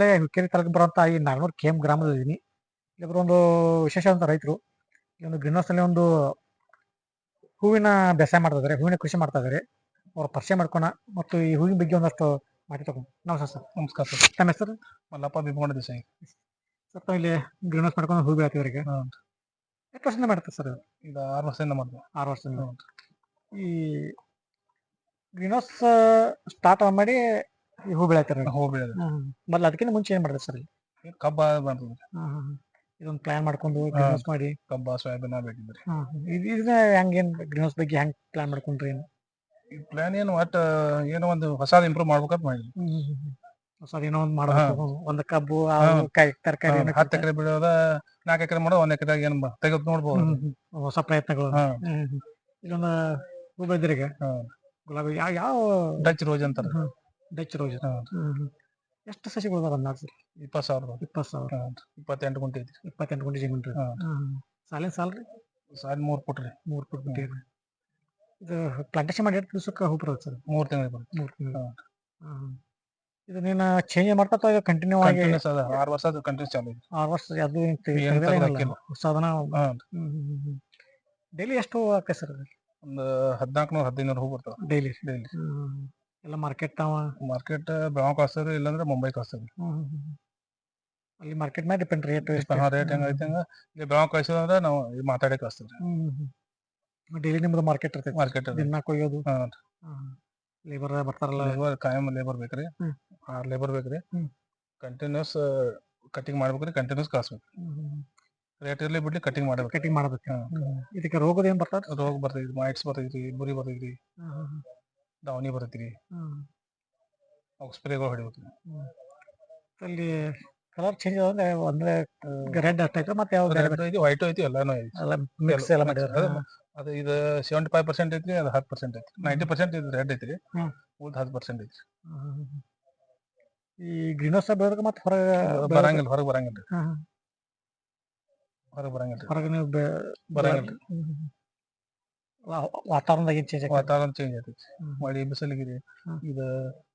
ಜಿಲ್ಲೆಯ ಹುಕ್ಕೇರಿ ತಾಲೂಕು ಬರುವಂತ ಈ ನಾಗನೂರು ಕೆ ಎಂ ಗ್ರಾಮದಲ್ಲಿದ್ದೀನಿ ಇಲ್ಲಿ ಒಂದು ವಿಶೇಷ ಅಂತ ರೈತರು ಈ ಒಂದು ಗ್ರೀನ್ ಹೌಸ್ ಅಲ್ಲಿ ಒಂದು ಹೂವಿನ ಬೇಸಾಯ ಮಾಡ್ತಾ ಇದ್ದಾರೆ ಹೂವಿನ ಕೃಷಿ ಮಾಡ್ತಾ ಇದ್ದಾರೆ ಅವ್ರ ಪರಿಚಯ ಮಾಡ್ಕೊಣ ಮತ್ತು ಈ ಹೂವಿನ ಬಗ್ಗೆ ಒಂದಷ್ಟು ಮಾಹಿತಿ ತಗೊಂಡು ನಮಸ್ಕಾರ ಸರ್. ನಮಸ್ಕಾರ ಸರ್. ತಮ್ಮ ಹೆಸರು? ಮಲ್ಲಪ್ಪ ಬಿಬ್ಕೊಂಡ ದೇಸಾಯಿ. ಸರ್ ತಾವು ಇಲ್ಲಿ ಗ್ರೀನ್ ಹೌಸ್ ಮಾಡ್ಕೊಂಡು ಹೂ ಹ್ಮ್. ಎಷ್ಟು ವರ್ಷದಿಂದ ಮಾಡ್ತಾರೆ ಸರ್ ಇದು? ಆರು ವರ್ಷದಿಂದ ಮಾಡ್ತೀವಿ. ಆರು ವರ್ಷದಿಂದ. ಈ ಗ್ರೀನ್ ಹೌಸ್ ಸ್ಟಾರ್ಟ್ ಮಾಡಿ ಈ ಹೂ ಬೆಳಿತಾರೆ ಹೂ ಬೆಳೆದ ಮೊದ್ಲು ಅದಕ್ಕಿಂತ ಮುಂಚೆ ಏನ್ ಮಾಡಿದ್ರೆ ಸರ್? ಕಬ್ಬ ಬಂತದ್ರಿ ಇದೊಂದು ಪ್ಲಾನ್ ಮಾಡ್ಕೊಂಡು ಗ್ರೀನ್ ಹೌಸ್ ಮಾಡಿ. ಕಬ್ಬ ಸೋಯಾಬೀನ್ ಬೇಕಿದ್ರಿ. ಹ್ಮ್ ಹ್ಮ್. ಇದ್- ಇದನ್ನ ಹೆಂಗ್ ಏನ್ ಗ್ರೀನ್ ಹೌಸ್ ಬಗ್ಗೆ ಹೆಂಗ್ ಪ್ಲಾನ್ ಮಾಡ್ಕೊಂಡ್ರಿ ಏನು? ಈ ಪ್ಲಾನ್ ಏನು ಒಟ್ಟ ಏನೋ ಒಂದು ಹೊಸಾದ್ ಇಂಪ್ರೂವ್ ಮಾಡ್ಬೇಕಂತ ಮಾಡಿದ್ವಿ. ಸರ್ ಏನೋ ಒಂದ್ ಮಾಡ್ಬೇಕು. ಒಂದ್ ಕಬ್ಬು ಹಾ. ಕಾಯಿ ತರಕಾರಿ ಹತ್ತು ಎಕರೆ ಬೆಳೆಯೋದ ನಾಲ್ಕು ಎಕರೆ ಮಾಡೋದು ಒಂದ್ ಎಕರೆ ಏನ್ ತೆಗೆದು ನೋಡ್ಬೋದು. ಹೊಸ ಪ್ರಯತ್ನಗಳು. ಹಾ. ಹ್ಮ್ ಹ್ಮ್. ಇಲ್ಲೊಂದು ಹೂ ಬೆಳೆದ್ರಿಗೆ ಹಾ. ಗುಲಾಬಿ ಯಾವ ಯಾವ ಡಚ್ ರೋಜ್ ಅಂತಾರ. Dutch rose. ಎಷ್ಟು ಸಸಿಗಳು ಅದಾವ ನಾಲ್ಕು ಸರ್ ಇಪ್ಪತ್ ಸಾವಿರ ಇಪ್ಪತ್ತು ಸಾವಿರ. ಇಪ್ಪತ್ತೆಂಟು ಗುಂಟೆ ಐತಿ ಇಪ್ಪತ್ತೆಂಟು ಗುಂಟೆ ಜಮೀನ್ ರೀ ಹಾ. ಸಾಲಿನ ಸಾಲ್ ರೀ? ಸಾಲ ಮೂರು ಫುಟ್ ರೀ. ಮೂರ್ ಫುಟ್ ಗುಂಟೆ ರೀ ಇದು ಪ್ಲಾಂಟೇಶನ್ ಮಾಡಿ ಎಷ್ಟು ದಿವಸಕ್ಕೆ ಹೂ ಬರುತ್ತೆ ಸರ್? ಮೂರು ತಿಂಗಳು ಬರುತ್ತೆ. ಮೂರು ತಿಂಗಳು. ಇದು ನೀನು ಚೇಂಜ್ ಮಾಡ್ತಾ ಅಥವಾ ಕಂಟಿನ್ಯೂ ಆಗಿ ಆರು ವರ್ಷ ಅದು ಕಂಟಿನ್ಯೂ ಚಾಲು ಇದೆ. ಆರು ವರ್ಷ ಅದು. ಸಾಧನ ಡೈಲಿ ಎಷ್ಟು ಆಗ್ತದೆ ಸರ್? ಒಂದು ಹದಿನಾಲ್ಕು ನೂರು ಹದಿನೈದು ಹೂ ಬರ್ತಾವೆ. ಡೈಲಿ ಡೈಲಿ ಎಲ್ಲ ಮಾರ್ಕೆಟ್ ತಾವ ಮಾರ್ಕೆಟ್ ಬೆಳಗಾವ್ ಕಾಸ್ತಾರ ಇಲ್ಲಾಂದ್ರೆ ಮುಂಬೈ ಕಾಸ್ತಾರ ಅಲ್ಲಿ ಮಾರ್ಕೆಟ್ ಮೇಲೆ ಡಿಪೆಂಡ್ ರೇಟ್ ರೇಟ್ ಹೆಂಗೈತೆ ಹಂಗ ಇಲ್ಲಿ ಬೆಳಗಾವ್ ಕಳಿಸೋದಂದ್ರೆ ನಾವು ಇಲ್ಲಿ ಮಾತಾಡಿ ಕಳಿಸ್ತೀವಿ ಡೈಲಿ ನಿಮ್ದು ಮಾರ್ಕೆಟ್ ಇರ್ತೈತಿ. ಮಾರ್ಕೆಟ್ ದಿನ ಕೊಯ್ಯೋದು. ಲೇಬರ್ ಬರ್ತಾರಲ್ಲ. ಲೇಬರ್ ಕಾಯಂ ಲೇಬರ್ ಬೇಕ್ರಿ. ಆ ಆರ್ ಲೇಬರ್ ಬೇಕ್ರಿ ಕಂಟಿನ್ಯೂಸ್ ಕಟಿಂಗ್ ಮಾಡ್ಬೇಕ್ರಿ ಕಂಟಿನ್ಯೂಸ್ ಕಾಸ್ಬೇಕು. ರೇಟ್ ಇರ್ಲಿ ಬಿಡ್ಲಿ ಕಟಿಂಗ್ ಮಾಡ್ಬೇಕು. ಕಟಿಂಗ್ ಮಾಡ್ಬೇಕು. ಇದಕ್ಕೆ ರೋಗದ ಏನ್ ಬರ್ತಾರ ರೋಗ ಬರ್ತೈತಿ ಮೈಟ್ಸ್ ಬರ್ತೈತಿ ಬುರಿ ಬರ್ತೈತ್ರಿ ದಾವಣಿ ಹ್ಮ್. ಅವ್ ಸ್ಪ್ರೇಗಳು ಹೊಡಿಬೇಕು. ಅಲ್ಲಿ ಕಲರ್ ಚೇಂಜ್ ಅಂದ್ರೆ ಅಂದ್ರೆ ರೆಡ್ ಅಷ್ಟೈತೆ ಮತ್ತೆ ಯಾವ ಬೇರೆ ಬೇರೆ? ಐತಿ ವೈಟ್ ಐತಿ ಎಲ್ಲಾನು ಐತಿ. ಎಲ್ಲ ಮಿಕ್ಸ್ ಎಲ್ಲ ಮಾಡಿದ್ರೆ. ಅದು- ಇದು ಸೆವೆಂಟಿ ಫೈವ್ ಪರ್ಸೆಂಟ್ ಐತ್ರಿ ಅದು ಹತ್ತು ಪರ್ಸೆಂಟ್ ಐತಿ ನೈಂಟಿ ಪರ್ಸೆಂಟ್ ಇದು ರೆಡ್ ಐತ್ರಿ. ಹ್ಮ್. ಉಳ್ದ ಹತ್ತು ಪರ್ಸೆಂಟ್ ಐತಿ ಈ ಗ್ರೀನ್ ಹೌಸ್ ಬೆಳೆದ್ರೆ ಮತ್ತೆ ಹೊರಗೆ ಬರಂಗಿಲ್ಲ ಹೊರಗೆ ಬರಂಗಿಲ್ಲ. ಹಾ, ಹಾ. ಹೊರಗೆ ಬರಂಗಿಲ್ಲ. ಹೊರಗೆ ನೀವು ಬೆ- ಬರಂಗಿಲ್ಲ. ಹ್ಮ್, ಹ್ಮ್. ವಾ- ವಾತಾವರಣದಾಗ ಚೇಂಜ್ ವಾತಾವರಣ ಚೇಂಜ್ ಆಗ್ತೈತಿ. ಮಳಿ ಬಿಸಿಲಿಗಿರಿ ಇದ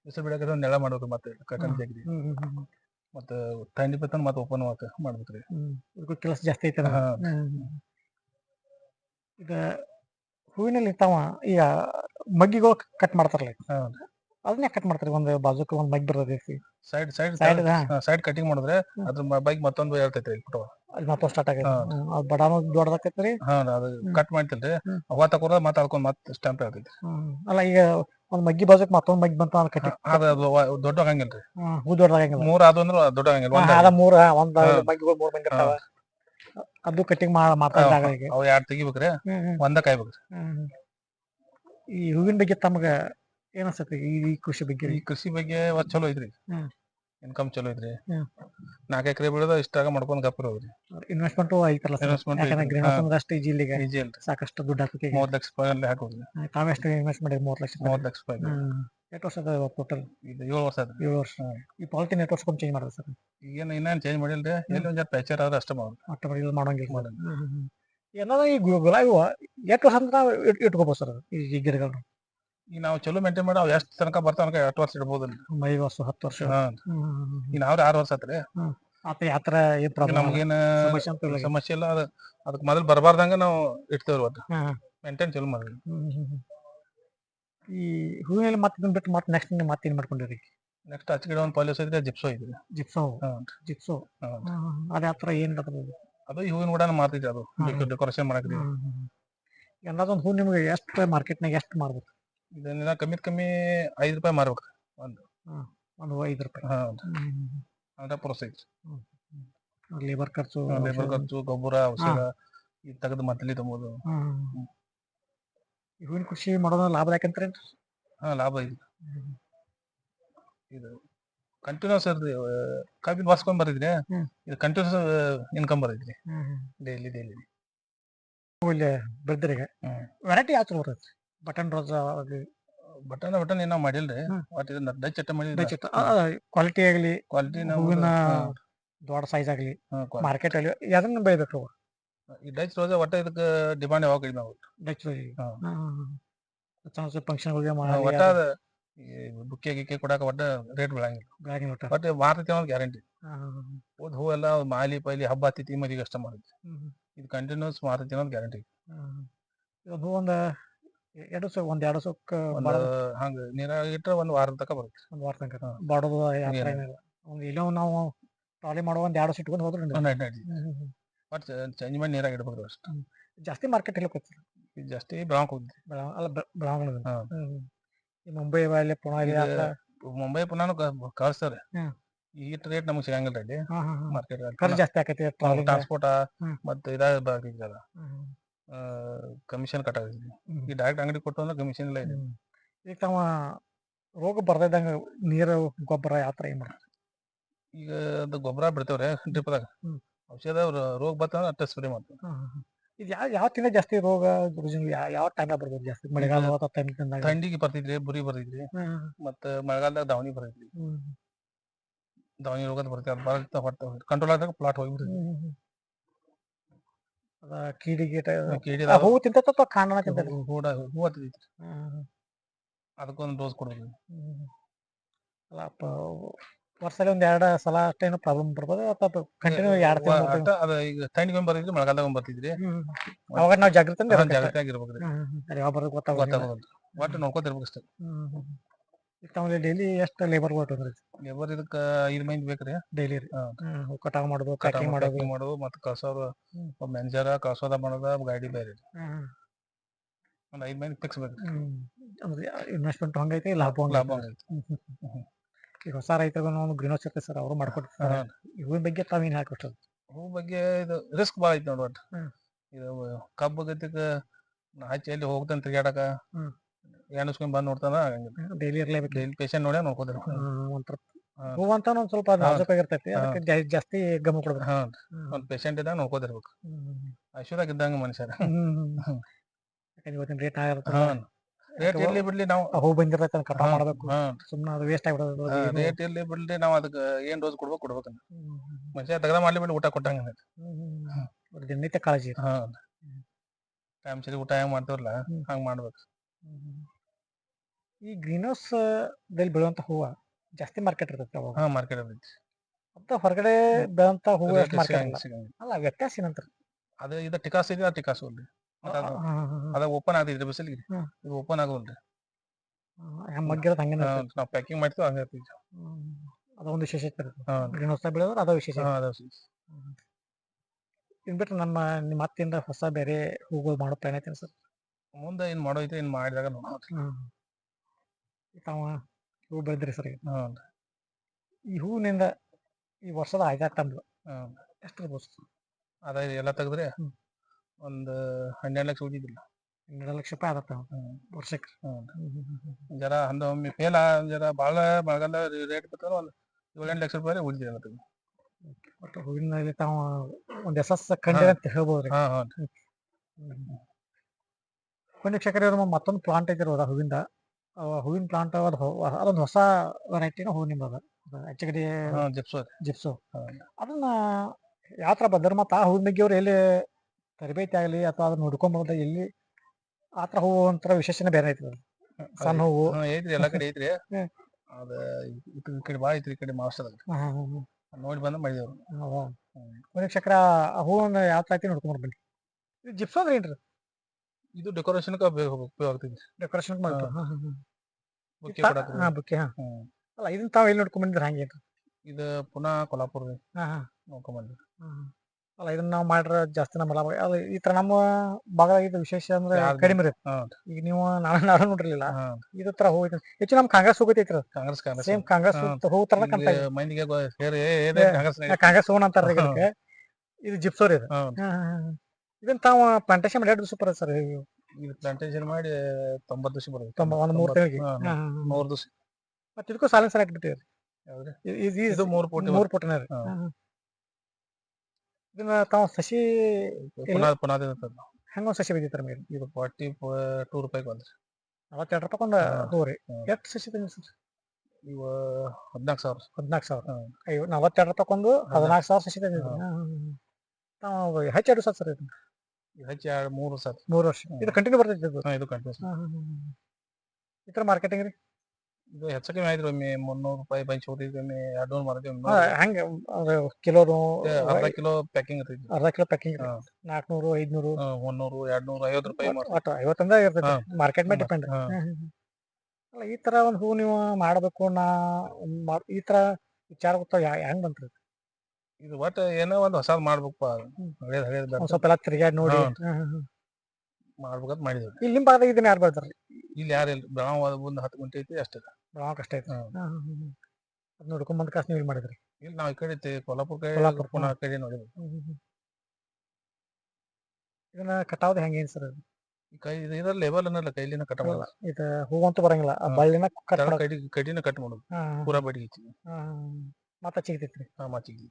ಬಿಸಿಲು ಬಿಡಕ ನೆಳ ಮಾಡ್ಬೇಕು ಮತ್ತೆ ಕಟನ್ ತೆಗ್ರಿ ಮತ್ತ ಥಂಡಿ ಬತ್ತ ಮತ್ತೆ ಓಪನ್ ಮಾಡ್ಬೇಕ್ರಿ ಇದಕ್ಕೂ ಕೆಲಸ ಜಾಸ್ತಿ ಐತಿ. ಈಗ ಹೂವಿನಲ್ಲಿ ಇರ್ತಾವ ಈಗ ಮಗ್ಗಿಗಳು ಕಟ್ ಮಾಡ್ತಾರಲ್ಲ. ಅದನ್ನೇ ಕಟ್ ಮಾಡ್ತಾರೆ? ಒಂದು ಬಾಜುಕ ಒಂದ್ ಮಗ್ಗಿ ಬರ್ತೈತಿ. Side side side side cutting ಮಾಡಿದ್ರೆ. ಅದ್ರ ಬೈಕ್ ಮತ್ತೊಂದು ಹೇಳ್ತೈತಿ ಅಲ್ಲಿ ಮತ್ತೊಂದು ಸ್ಟಾರ್ಟ್ ಆಗೈತಿ. ಅದ್ ಬಡಾನು ದೊಡ್ಡದಾಕೈತ್ರಿ. ಹಾ ಅದು ಕಟ್ ಮಾಡ್ತಿಲ್ರಿ. ಹ್ಮ್. ಅವ ತಕೋರ ಮತ್ತೆ ಅದಕ್ಕೊಂದ್ ಹೇಳ್ತೈತಿ ಹ್ಮ್. ಅಲ್ಲ ಈಗ ಒಂದ್ ಮಗ್ಗಿ ಬಾಜುಕ್ ಮತ್ತೊಂದ್ ಮಗ್ಗಿ ಬಂತ ಅದ್ ಕಟ್ಟಿ. ಅದ ದೊಡ್ಡ ಆಗಂಗಿಲ್ರಿ ಹೂ ದೊಡ್ಡದಾಗಂಗಿಲ್ಲ. ಮೂರ್ ಅದು ಅಂದ್ರ ದೊಡ್ಡ ಆಗಂಗಿಲ್ಲ ಅದ ಮೂರ ಒಂದ್. ಮಗ್ಗಿಗಳು ಮೂರ್ ಬಂದಿರ್ತಾವ ಅದು ಕಟಿಂಗ್ ಈಗ. ಅವ್ ಎರಡ್ ತೆಗಿಬೇಕ್ರಿ. ಒಂದ ಕಾಯ್ಬೇಕ್ರಿ. ಈ ಹೂವಿನ ಬಗ್ಗೆ ತಮಗ ಏನ್ ಅನ್ಸತ್ತೆ ಈ ಕೃಷಿ ಬಗ್ಗೆ? ಈ ಕೃಷಿ ಬಗ್ಗೆ ಚಲೋ ಐತ್ರಿ. ಇನ್ಕಮ್ ಚಲೋ ಐತ್ರಿ. ನಾಲ್ಕು ಎಕರೆ ಬೆಳೆದ ಇಷ್ಟಾಗ ಮಾಡ್ಕೊಂಡ್ ಕಪ್ರ ಹೋಗ್ರಿ ಇನ್ವೆಸ್ಟ್ಮೆಂಟ್ ಐತಲ್ಲ ಇನ್ವೆಸ್ಟ್ಮೆಂಟ್ Investment ಯಾಕಂದ್ರೆ ಐತ್ರಿ. ಗ್ರೀನ್ ಹೌಸ್ ಅಂದ್ರೆ ಅಷ್ಟು ಈಜಿ ಇಲ್ಲಿಗೆ. ಈಜಿ ಅಲ್ರಿ. ಸಾಕಷ್ಟು ದುಡ್ಡು ಹಾಕಿ ಮೂವತ್ ಲಕ್ಷ ರೂಪಾಯಿ ಅಲ್ಲಿ ಹಾಕೋದ್ರಿ. ತಾವೆಷ್ಟು ಇನ್ವೆಸ್ಟ್ ಮಾಡಿರಿ ಮೂವತ್ತು ಲಕ್ಷ ರೂಪಾಯಿ. ಮೂವತ್ ಲಕ್ಷ ರೂಪಾಯಿ ಎಷ್ಟು ವರ್ಷ ಟೋಟಲ್ ಇದು ಏಳು ವರ್ಷ ಆದ್ರಿ ಏಳು ವರ್ಷ. ಈ ಪಾಲಿಟಿ ನೆಟ್ವರ್ಕ್ಸ್ ಚೇಂಜ್ ಮಾಡಿದ್ರೆ ಸರ್? ಈಗೇನ್ ಇನ್ನೇನು ಚೇಂಜ್ ಮಾಡಿಲ್ರಿ. ಎಲ್ಲಿ ಒಂದು ಪ್ಯಾಚರ್ ಆದ್ರೆ ಅಷ್ಟೇ ಮಾಡೋದು. ಅಷ್ಟು ಮಾಡಿ ಇದು ಮಾಡೋಂಗಿಲ್ಲ ಮಾಡೋದು. ಏನಾರ ಈ ಗುಲಾಬಿ ಎಷ್ಟು ವರ್ಷ ಅಂತ ಇಟ್ಕೋಬೋದು ಸರ್ ಈ ಈ ಗಿಡಗಳು ಈಗ ನಾವು ಚಲೋ ಮೇಂಟೈನ್ ಮಾಡಿ ಅವ್ ಎಷ್ಟ್ ತನಕ ಬರ್ತಾವ ಅನ್ಕ ಎಷ್ಟು ವರ್ಷ ಇಡ್ಬೋದಲ್ರಿ ಐದು ವರ್ಷ ಹತ್ತು ವರ್ಷ. ಈಗ ನಾವ್ರಿ ಆರು ವರ್ಷ ಆತ್ರಿ. ಆತ ಯಾತ್ರ ಏನ್ ಪ್ರಾಬ್ಲಮ್ ನಮ್ಗೇನ ಸಮಸ್ಯೆ ಅಂತ ಇಲ್ಲ. ಸಮಸ್ಯೆ ಇಲ್ಲ ಅದ ಅದಕ್ ಮೊದಲ್ ಬರಬಾರ್ದಂಗ ನಾವು ಇಡ್ತೇವ್ರಿ ಒಟ್ಟು. ಹಾ. ಮೇಂಟೈನ್ ಚಲೋ ಮಾಡ್ರಿ ಹ್ಮ್, ಹ್ಮ್, ಹ್ಮ್. ಈ ಹೂವಿನಲ್ಲಿ ಮತ್ತೆ ಇದನ್ನ ಬಿಟ್ಟು ಮತ್ತೆ ನೆಕ್ಸ್ಟ್ ಮತ್ತೆ ಏನ್ ಮಾಡ್ಕೊಂಡಿರಿ? ನೆಕ್ಸ್ಟ್ ಹಚ್ಚ ಗಿಡ ಒಂದ್ ಪಾಲಿಸ್ ಐತ್ರಿ ಜಿಪ್ಸೋ ಐತ್ರಿ ಜಿಪ್ಸೋ. ಜಿಪ್ಸೋ? ಹಾ. ಅದ ಯಾತ್ರ ಏನ್ ಬರ್ತದ ಅದು ಈ ಹೂವಿನ ಕೂಡ ಮಾರ್ತೈತಿ ಅದು. ಡೆಕೋರೇಷನ್ ಮಾಡಕ್ರಿ ಹ್ಮ್, ಹ್ಮ್, ಹೂ ನಿಮ್ಗೆ ಎಷ್ಟು ಮಾರ್ಕೆಟ್ನಾಗ ಎಷ್ಟು ಮಾರ್ಬೇಕು ಇದನ್ನ ಕಮ್ಮಿ ಕಮ್ಮಿ ಐದು ರೂಪಾಯಿ ಮಾರ್ಬೇಕು. ಒಂದು. ಒಂದು ಐದು ರೂಪಾಯಿ. ಹಾ ಹಂಡ್ರೆಡ್ ಪ್ರೋಸೆಸ್ ಲೇಬರ್ ಖರ್ಚು ಲೇಬರ್ ಖರ್ಚು ಗೊಬ್ಬರ ಔಷಧ ಇದು ತೆಗೆದು ಮತ್ತಲ್ಲಿ ತುಂಬೋದು. ಹೂವಿನ ಕೃಷಿ ಮಾಡೋದು ಲಾಭ ಯಾಕಂತಾರೆ ಹಾ ಲಾಭ ಐತಿ ಇದು ಕಂಟಿನ್ಯೂಸ್ ಇರ್ರಿ ಕಬ್ಬಿನ ವಾಸ್ಕೊಂಡ್ ಬರಿದ್ರಿ ಇದು ಕಂಟಿನ್ಯೂಸ್ ಇನ್ಕಮ್ ಬರೈತ್ರಿ ಡೈಲಿ ಡೈಲಿ ಇಲ್ಲಿ ಬೆಳ್ದರಿಗೆ. ವೆರೈಟಿ ಯಾವ ಚಲೋ ಬರ್ತೈತಿ? ಬಟನ್ ರೋಸ್ ಆಗಲಿ ಬಟನ್ ಬಟನ್ ಏನೋ ಮಾಡಿಲ್ರಿ. ಬಟ್ ಇದನ್ನ ಡಚ್ ಚಟ್ಟ ಮಾಡಿ ಕ್ವಾಲಿಟಿ ಆಗಲಿ ಕ್ವಾಲಿಟಿ ಹೂವಿನ ದೊಡ್ಡ ಸೈಜ್ ಆಗಲಿ ಮಾರ್ಕೆಟ್ ಅಲ್ಲಿ ಅದನ್ನ ಬೆಳಿಬೇಕು ಈ ಡಚ್ ರೋಸ್ ಒಟ್ಟ ಇದಕ್ಕೆ ಡಿಮಾಂಡ್ ಯಾವಾಗ ಕಡಿಮೆ ಆಗುತ್ತೆ? ಡಚ್ ರೋಸ್ ಫಂಕ್ಷನ್ಗಳಿಗೆ ಒಟ್ಟ ಬುಕ್ಕೆ ಗಿಕ್ಕೆ ಕೊಡಾಕ ಒಟ್ಟ ರೇಟ್ ಬೆಳಂಗಿಲ್ಲ. ಬಟ್ ಮಾರ್ತೈತಿ ಅನ್ನೋದು ಗ್ಯಾರಂಟಿ. ಹೋದ್ ಹೂ ಎಲ್ಲ ಮಾಲಿ ಪೈಲಿ ಹಬ್ಬ ಹತ್ತಿತಿ ಮದಿಗೆ ಅಷ್ಟ ಮಾಡುತ್ತೆ ಹ್ಮ್. ಇದು ಕಂಟಿನ್ಯೂಸ್ ಮಾರ್ತೈತಿ ಅನ್ನೋದು ಗ್ಯಾರಂಟಿ. ಇದು ಒಂದ್ ಎರಡು ಸೊಕ್ ಒಂದ್ ಎರಡು ಸೊಕ್ ಒಂದ್ ಹಂಗ ನೀರಾಗ ಇಟ್ರೆ ಒಂದ್ ವಾರದ ತನಕ ಬರುತ್ತೆ ಒಂದ್ ವಾರ ತನಕ. ಬಾಡೋದು ಯಾತ್ರ ಏನಿಲ್ಲ. ಒಂದ್ ಇಲ್ಲೋ ನಾವು ಟ್ರಾಲಿ ಮಾಡೋ ಒಂದ್ ಎರಡು ಇಟ್ಕೊಂಡು ಹೋದ್ರೆ. ನಡಿ. ಬಟ್ ಚೇಂಜ್ ಮಾಡಿ ನೀರಾಗ ಇಡ್ಬೇಕು ಅಷ್ಟು ಜಾಸ್ತಿ ಮಾರ್ಕೆಟ್ ಇಲ್ಲ ಇದು ಜಾಸ್ತಿ ಬ್ರಾಂಕ್ ಹೋಗ್ತಿ ಬೆಳಗಾವ್ ಅಲ್ಲ ಬೆಳಗಾವಿ ಹಾ. ಈ ಮುಂಬೈ ಅಲ್ಲಿ ಪುಣೆ ಇಲ್ಲಿ ಇದು- ಆ ಮುಂಬೈ ಪುನಾನು ಕಳಿಸ್ತಾರೆ ಹ್ಮ್. ಈಟ್ ರೇಟ್ ನಮಗೆ ಸಿಗಂಗಿಲ್ಲ ಇಲ್ಲಿ ಹಾ, ಹಾ, ಹಾ. ಮಾರ್ಕೆಟ್ ಖರ್ಚು ಜಾಸ್ತಿ ಆಕೈತಿ ಟ್ರಾವೆಲಿಂಗ್ ಟ್ರಾನ್ಸ್ಪೋರ್ಟ್ ಹ್ಮ್. ಮತ್ತೆ ಇದಾಗ ಬಾಕಿಲ್ಲ ಕಮಿಷನ್ ಕಟ್ ಆಗಿದೆ ಈ ಡೈರೆಕ್ಟ್ ಅಂಗಡಿ ಕೊಟ್ಟು ಅಂದ್ರೆ ಕಮಿಷನ್ ಇಲ್ಲ ಇದೆ. ಈಗ ತಾವ ರೋಗ ಬರ್ದಿದ್ದಂಗ ನೀರು ಗೊಬ್ಬರ ಯಾವ ಥರ ಏನ್ ಮಾಡ್ತಾರೆ ಈಗ ಅದು ಗೊಬ್ಬರ ಬಿಡ್ತೇವ್ರೆ ಡ್ರಿಪ್ದಾಗ. ಔಷಧ ರೋಗ ಬರ್ತಂದ್ರೆ ಅಷ್ಟೇ ಸ್ಪ್ರೇ ಮಾಡ್ತೇವೆ ಇದು ಯಾವ ಯಾವ ತಿಂಗಳ ಜಾಸ್ತಿ ರೋಗ ರುಜಿನ ಯಾವ ಯಾವ ಟೈಮ್ ಬರ್ಬೋದು ಜಾಸ್ತಿ? ಮಳೆಗಾಲ ಟೈಮ್ ಥಂಡಿಗೆ ಬರ್ತಿದ್ರಿ ಬುರಿ ಬರ್ತಿದ್ರಿ ಮತ್ತೆ ಮಳೆಗಾಲದಾಗ ದಾವಣಿ ಬರ್ತಿದ್ರಿ. ದಾವಣಿ ರೋಗ ಬರ್ತೈತಿ ಅದ್ ಬರತ್ತ ಹೊಟ್ಟು ಕಂಟ್ರೋಲ್ ಆದಾಗ ಪ್ಲಾಟ್ ಹೋಗ್ಬಿಡ್ತೈತಿ ಅದ ಕೀಡಿ ಗೀಟ ಹೂವು ತಿಂತೈತ ಅಥವಾ ಕಾಂಡನ ತಿಂತೈತಿ? ಹೂಡ ಹೂ ಹತ್ತೈತಿ ಅದಕ್ಕೊಂದು ಡೋಸ್ ಕೊಡೋದು. ಅಲ್ಲ ವರ್ಷದಲ್ಲಿ ಒಂದ್ ಎರಡು ಸಲ ಅಷ್ಟೇನು ಪ್ರಾಬ್ಲಮ್ ಬರ್ಬೋದು ಅಥವಾ ಕಂಟಿನ್ಯೂ ಎರಡು ವ- ತಿಂಗಳು? ಅದ ಈಗ ಒಮ್ಮೆ ಬರ್ತಿದ್ರಿ ಮಳೆಗಾಲದಾಗ ಒಮ್ಮೆ ಬರ್ತಿದ್ರಿ. ಅವಾಗ ನಾವು ಜಾಗೃತಿ ಯಾವಾಗ ಬರೋದು ಗೊತ್ತಾಗ ಗೊತ್ತಾಗೋದು. ಒಟ್ಟು ನೋಡ್ಕೊತಿರ್ಬೇಕು ಅಷ್ಟೇ ತಾವು ಡೈಲಿ ಎಷ್ಟು ಲೇಬರ್ ಕೊಟ್ಟು ಲೇಬರ್ ಇದಕ್ಕ ಐದ್ ಮಂದಿ ಬೇಕ್ರಿ. ಡೈಲಿ ರೀ. ಕಟಾವ್ ಮಾಡೋದು ಕಟಿಂಗ್ ಮಾಡೋದು, ಮಾಡೋದು. ಮತ್ತೆ ಕಸೋದು ಮ್ಯಾನೇಜರ್ ಕಸೋದ ಮಾಡೋದ ಗಾಡಿ ಬೇರೆ ರೀ. ಒಂದ್ ಐದ್ ಮಂದಿ ಫಿಕ್ಸ್ ಬೇಕು. ಅಂದ್ರೆ ಇನ್ವೆಸ್ಟ್ಮೆಂಟ್ ಹಂಗೈತೆ ಲಾಭ ಲಾಭ ಹಂಗೈತಿ. ಈಗ ಹೊಸ ರೈತರಿಗೂ ಒಂದು ಗ್ರೀನ್ ಹೌಸ್ ಇರ್ತದೆ ಸರ್ ಅವರು ಮಾಡ್ಕೊಡ್ತಾರೆ. ಇವ್ರ ಬಗ್ಗೆ ತಾವೇನ್ ಹಾಕೊಟ್ಟದು ಹೂ ಬಗ್ಗೆ ಇದು ರಿಸ್ಕ್ ಭಾಳ ಐತಿ ನೋಡಿ ಒಟ್ಟು. ಇದು ಕಬ್ಬು ಗತಿಗೆ ಹಚ್ಚಿ ಎಲ್ಲಿ ಹೋಗ್ತಾನೆ ತಿರ್ಗಾಡಕ. ಎಣಿಸ್ಕೊಂಡ್ ಬಂದ್ ನೋಡ್ತಾನ ಡೈಲಿ ಇರ್ಲೇಬೇಕು. ಡೈಲಿ ಪೇಷಂಟ್ ನೋಡೇ ನೋಡ್ಕೋದಿರ್ಬೇಕು ಒಂಥರ. ಹಾ. ಹೂವು ಅಂತ ಒಂದ್ ಸ್ವಲ್ಪ ಹಾ. ಅದಕ್ಕೆ ಜಾ- ಜಾಸ್ತಿ ಗಮನ ಕೊಡ್ಬೇಕು. ಹಾ. ಒಂದ್ ಪೇಷಂಟ್ ಇದ್ದಾಗ ನೋಡ್ಕೋದಿರ್ಬೇಕು. ಐಶ್ವರ್ಯಾಗ ಇದ್ದಂಗ ಮನುಷ್ಯರ ಹ್ಮ್. ಹ್ಮ್. ಯಾಕಂದ್ರೆ ಇವತ್ತಿನ ರೇಟ್ ಆಗಿರುತ್ತೆ ಹಾ. ರೇಟ್ ಇರ್ಲಿ ಬಿಡ್ಲಿ ನಾವು. ಹೂ ಬಂದಿರ್ತೈತೆ ಕಟ ಮಾಡ್ಬೇಕು. ಹಾ. ಸುಮ್ಮನೆ ಅದು ವೇಸ್ಟ್ ಆಗ್ಬಿಡೋದು ರೇಟ್ ಇರ್ಲಿ ಬಿಡ್ಲಿ ನಾವ್ ಅದಕ್ಕ ಏನ್ ಡೋಸ್ ಕೊಡ್ಬೇಕು ಕೊಡ್ಬೇಕು. ಮನುಷ್ಯ ತಗದ ಮಾಡ್ಲಿ ಬಿಡ್ಲಿ ಊಟ ಕೊಟ್ಟಂಗ ದಿನನಿತ್ಯ ಕಾಳಜಿ ಹಾ. ಟೈಮ್ ಸರಿ ಊಟ ಹೆಂಗ್ ಮಾಡ್ತೇವಲ್ಲ ಹ್ಮ್. ಹಂಗ್ ಮಾಡ್ಬೇಕು. ಹ್ಮ್. ಈ ಗ್ರೀನ್ ಹೌಸ್ ದಲ್ಲಿ ಬೆಳೆಯುವಂತ ಹೂವ ಜಾಸ್ತಿ ಮಾರ್ಕೆಟ್ ಇರ್ತೈತಿ ಅವಾಗ. ಹಾ ಮಾರ್ಕೆಟ್ ಇರ್ತೈತಿ. ಅಂತ ಹೊರಗಡೆ ಬೆಳೆಯುವಂತ ಹೂವು ಸಿಗಂಗಿಲ್ಲ, ಇಲ್ಲ? ಅಲ್ಲ ವ್ಯತ್ಯಾಸ ಏನಂತಾರೆ ಅದು ಇದು ಟಿಕಾಸ್ ಇದೆ ಅದು ಟಿಕಾಸ್ ಅಲ್ರಿ. ಮತ್ತೆ ಅದು ಅದ ಓಪನ್ ಆಗೈತ್ರಿ ಬಿಸಿಲಿಗೆ. ಹ್ಮ್. ಇದು ಓಪನ್ ಆಗೋಲ್ರಿ ಮಗ್ಗಿರೋದು ಹಂಗೆ ಹಾ, ನಾವ್ ಪ್ಯಾಕಿಂಗ್ ಮಾಡ್ತೀವಿ ಹಂಗ ಇರ್ತೈತಿ. ಅದೊಂದು ವಿಶೇಷ ಇರ್ತದೆ ಹಾ. ಗ್ರೀನ್ ಹೌಸ್ ಬೆಳೆದ್ರೆ ಅದೋ ವಿಶೇಷ ಹಾ, ಅದ ಸಿ- ಇನ್ ಬಿಟ್ರೆ ನಮ್ಮ ನಿಮ್ಮ ಮತ್ತಿಂದ ಹೊಸ ಬೇರೆ ಹೂಗಳು ಮಾಡೋ ಪ್ಲಾನ್ ಐತೆ ಸರ್? ಮುಂದೆ ಏನ್ ಮಾಡೋ ಐತಿ ಏನ್ ಮಾಡಿದಾಗ ನೋಡೋದ್ರಿ ತಾವ ಹೂ ಬೆಳೆದ್ರಿ ಸರ್. ಹ್ಞೂ ಈ ಹೂವಿನಿಂದ ಈ ವರ್ಷದ ಆಯ್ಕೆ ತಂದು ಹ್ಞೂ ಎಷ್ಟು ಇರ್ಬೋದು ಸರ್ ಎಲ್ಲ ತೆಗೆದ್ರೆ ಒಂದು ಹನ್ನೆರಡು ಲಕ್ಷ ಉಳಿದಿಲ್ಲ ಹನ್ನೆರಡು ಲಕ್ಷ ರೂಪಾಯಿ ಆಗತ್ತೆ ವರ್ಷಕ್ಕೆ. ಹ್ಞೂ ಜರ ಹಂದು ಒಮ್ಮೆ ಫೇಲ್ ಜರ ಭಾಳ ಮಳೆಗಾಲ ರೇಟ್ ಬರ್ತಾರೆ ಒಂದು ಏಳೆಂಟು ಲಕ್ಷ ರೂಪಾಯಿ ಉಳಿದಿದೆ ಮತ್ತೆ ಒಟ್ಟು ಹೂವಿನಲ್ಲಿ ತಾವು ಒಂದು ಎಸಸ್ ಕಂಡಿದೆ ಅಂತ ಹೇಳ್ಬೋದ್ರಿ. ಹಾಂ ಹ್ಞೂ ರೀ ಮತ್ತೊಂದು ಪ್ಲಾಂಟ್ ಐತಿರೋದ ಹೂವಿಂದ? ಹೂವಿನ ಪ್ಲಾಂಟ್ ಅದು ಅದೊಂದು ಹೊಸ ವೆರೈಟಿನ ಹೂ ನಿಮ್ಮದು ಹೆಚ್ಚು ಕಡೆ ಜಿಪ್ಸು ಜಿಪ್ಸು ಅದನ್ನ ಯಾವ ಥರ ಬಂದ್ರೆ ಮತ್ತೆ ಆ ಹೂವಿನ ಬಗ್ಗೆ ಅವ್ರು ಎಲ್ಲಿ ತರಬೇತಿ ಆಗಲಿ ಅಥವಾ ಅದನ್ನ ಹುಡ್ಕೊಂಬಂದ ಎಲ್ಲಿ ಆ ಥರ ಹೂವು ಒಂಥರ ವಿಶೇಷನೇ ಬೇರೆ ಐತಿ ಸಣ್ಣ ಹೂವು. ಐತ್ರಿ ಎಲ್ಲ ಕಡೆ ಐತ್ರಿ. ಅದ ಈ ಕಡೆ ಭಾಳ ಐತ್ರಿ ಈ ಕಡೆ ಮಹಾರಾಷ್ಟ್ರದಾಗ ನೋಡಿ ಬಂದ ಮಾಡಿದೇವ್ರು. ವೀಕ್ಷಕರ ಆ ಹೂವನ್ನ ಯಾವ ಥರ ಐತಿ ನೋಡ್ಕೊಂಬರ್ ಬನ್ನಿ ಜಿಪ್ಸು ಅಂದ್ರೆ ಏನ್ರಿ ಇದು ಡೆಕೋರೇಷನ್ ಉಪಯೋಗ ಆಗ್ತೈತಿ ಡೆಕೋರೇಷನ್ ಮಾಡ್ತಾರೆ ಹಾ. ಹಾ, ಹಾ, ಹಾ. ಬುಕ್ಕೆ ತಾ- ಕೊಡಾಕ ಹಾ ಬುಕ್ಕೆ ಹಾ ಹ್ಮ್. ಅಲ್ಲ ಇದನ್ನ ತಾವ್ ಎಲ್ಲಿ ನೋಡ್ಕೊಂಡ್ ಬಂದಿದ್ರೆ ಹಂಗೆ ಇದು ಪುನಃ ಕೊಲ್ಲಾಪುರ ಹಾ ಹಾ ನೋಡ್ಕೊಂಬಂದ್ರಿ ಹಾ. ಅಲ್ಲ ಇದನ್ನ ನಾವು ಮಾಡ್ರೆ ಜಾಸ್ತಿ ನಮ್ಮ ಲಾಭ ಈ ತರ ನಮ್ಮ ಭಾಗದಾಗ ಇದು ವಿಶೇಷ ಅಂದ್ರೆ? ಕಡಿಮೆ ಇರುತ್ತೆ. ಈಗ ನೀವು ನಾನು ನಾನು ನೋಡಿರ್ಲಿಲ್ಲ ಹಾ ಇದು ತರ ಹೂ ಐತೆ ಹೆಚ್ಚು ನಮ್ ಕಾಂಗ್ರೆಸ್ ಹೋಗತೈತ್ರ ಕಾಂಗ್ರೆಸ್ ಕಾಂಗ್ರೆಸ್ ಸೇಮ್ ಕಾಂಗ್ರೆಸ್ ಹಾ. ಹೂ ತರ ಕಾಣ್ತಾ ಇಲ್ಲಿ ಮಂದಿಗೆ ಗೊ- ಸೇರಿ ಏ- ಏನ್ ಏ, ಕಾಂಗ್ರೆಸ್ ಕಾಂಗ್ರೆಸ್ ಹೋಗೋಣ ಅಂತಾರ ಹಾ. ಇದಕ್ಕೆ ಇದು ಜಿಪ್ಸೋರ್ ಇದು ಹಾ, ಹಾ. ಇದನ್ನ ತಾವ ಪ್ಲಾಂಟೇಶನ್ ಮಾಡಿ ಎರಡು ಸೂಪರ್ ಸರ್ ಇದು ಪ್ಲಾಂಟೇಶನ್ ಮಾಡಿ ತೊಂಬತ್ತು ದಿವಸ ಬರುತ್ತೆ ತಮ್ಮ ಒಂದು ಮೂರು. ತಿಂಗಳಿಗೆ. ಮೂರ್ ದಿವಸ. ಮತ್ತೆ ಇದಕ್ಕೂ ಸಾಲಿನ ಸರ್ ಹಾಕ್ಬಿಟ್ಟಿರಿ? ಇದು ಮೂರು ಕೋಟಿ ಮೂರು ಪುಟನ ರೀ. ಇದನ್ನ ತಾವು ಸಸಿ ಪುನಃ ಪುನಃ ಹೆಂಗ ಸಸಿ ಬಿದ್ದಿತ್ತು ನಮಗೆ ಇದು ಫಾರ್ಟಿ ಟೂ ರೂಪಾಯಿ ಬಂದ್ರಿ ನಲವತ್ತೆರಡು ರೂಪಾಯಿ ಒಂದು ತೋರಿ ಎಷ್ಟು ಸಸಿ ತಂದ್ರಿ ಸರ್ ಇವ ಹದಿನಾಲ್ಕು ಸಾವಿರ ಹದಿನಾಲ್ಕು ಸಾವಿರ. ಐವ ನಲವತ್ತೆರಡು ರೂಪಾಯಿ ಒಂದು ಹದಿನಾಲ್ಕು ಸಾವಿರ ಸಸಿ ತಂದಿದ್ರು. ತಾವು ಹೆಚ್ಚೆರಡು ಸರ್ ಸರ್ ಇದನ್ನ. ಇದು ಹಚ್ಚಿ ಎರಡು ಮೂರು ಸರ್ ಮೂರು ವರ್ಷ. ಇದು ಕಂಟಿನ್ಯೂ ಬರ್ತೈತಿ ಇದು ಇದು ಕಂಟಿನ್ಯೂಸ್. ಈ ಥರ ಮಾರ್ಕೆಟಿಂಗ್ ರೀ ಇದು ಹೆಚ್ಚ ಕಮ್ಮಿ ಆಯ್ತು ಒಮ್ಮೆ ಮುನ್ನೂರು ರೂಪಾಯಿ ಹೋಗ್ತೈತಿ ಒಮ್ಮೆ ಎರಡು ನೂರು ಮಾರ್ತೀವಿ ಒಮ್ಮೆ ಹಾ, ಕಿಲೋನು ಅರ್ಧ ಕಿಲೋ ಪ್ಯಾಕಿಂಗ್ ಇರ್ತೈತಿ ಅರ್ಧ ಕಿಲೋ ಪ್ಯಾಕಿಂಗ್ ಹಾ. ನಾಲ್ಕನೂರು ಐದ್ನೂರು ಹಾ, ಮುನ್ನೂರು ಎರಡ್ ನೂರು ಐವತ್ತು ರೂಪಾಯಿ ಮಾರ್ತಾರೆ. ಒಟ್ಟು ಐವತ್ತಂದ ಇರ್ತೈತಿ ಹಾ. ಮಾರ್ಕೆಟ್ ಮೇಲೆ ಡಿಪೆಂಡ್ ಹಾ. ಅಲ್ಲ ಈ ತರ ಒಂದು ಹೂ ನೀವು ಮಾಡಬೇಕು ನಾ ಒಂದ್ ಮಾಡ್- ಈ ತರ ವಿಚಾರ ಗೊತ್ತಾಗ ಹೆಂಗ್ ಬಂತ್ರಿ ಇದು ಒಟ್ಟ ಏನೋ ಒಂದ್ ಹೊಸಾದ್ ಮಾಡ್ಬೇಕಪ್ಪ ಹ್ಮ್. ಹಳೇದ್ ಹಳೇದ್ ಒಂದ್ ಸ್ವಲ್ಪ ಎಲ್ಲ ತಿರ್ಗಾಡಿ ನೋಡಿ ಹಾ. ಹ್ಮ್, ಹ್ಮ್, ಹ್ಮ್. ಮಾಡ್ಬೇಕಂತ ಮಾಡಿದ್ವಿ ಇಲ್ಲಿ ನಿಮ್ ಭಾಗದಾಗ ಇದನ್ನ ಯಾರು ಬೆಳ್ತಾರ್ರಿ ಇಲ್ಲಿ ಯಾರು ಇಲ್ಲ ಬೆಳಗಾವ್ ಒಂದ್ ಹತ್ತು ಗುಂಟೆ ಐತಿ ಅಷ್ಟೇ ಭಾಳ ಕಷ್ಟ ಐತಿ ಹಾ. ಹಾ, ಹಾ, ಹಾ, ಹಾ. ಅದ್ ನೋಡ್ಕೊಂಡ್ ಬಂದ್ ಕಾಸ್ ನೀವು ಇಲ್ಲಿ ಮಾಡಿದ್ರಿ ಇಲ್ಲಿ ನಾವ್ ಈ ಕಡೆ ಐತಿ ಕೊಲ್ಲಾಪುರ ಕಡೆ ಕರ್ಕೊಂಡ್ ಆ ಕಡೆ ನೋಡಿದ್ವಿ ಹ್ಮ್, ಹ್ಮ್, ಹ್ಮ್. ಇದನ್ನ ಕಟಾವ್ದ ಹೆಂಗೇನ್ ಸರ್ ಈ ಕೈ ಇದ್ರ ಲೆವೆಲ್ ಅನ್ನಲ್ಲ ಕೈಲಿನ ಕಟ್ ಮಾಡೋದು ಇದ ಹೂವಂತೂ ಬರಂಗಿಲ್ಲ ಆ ಹಾ. ಬಳ್ಳಿನ ಕಟ್ ತೆಳಗ್ ಕಡಿ ಕಡಿನ ಕಟ್ ಮಾಡೋದು ಪೂರಾ ಬಡಿ ಐತಿ. ಮತ್ತ ಚಿಗ್ತೈತ್ರಿ ಹಾ ಮಚ್ಚಿಗೆ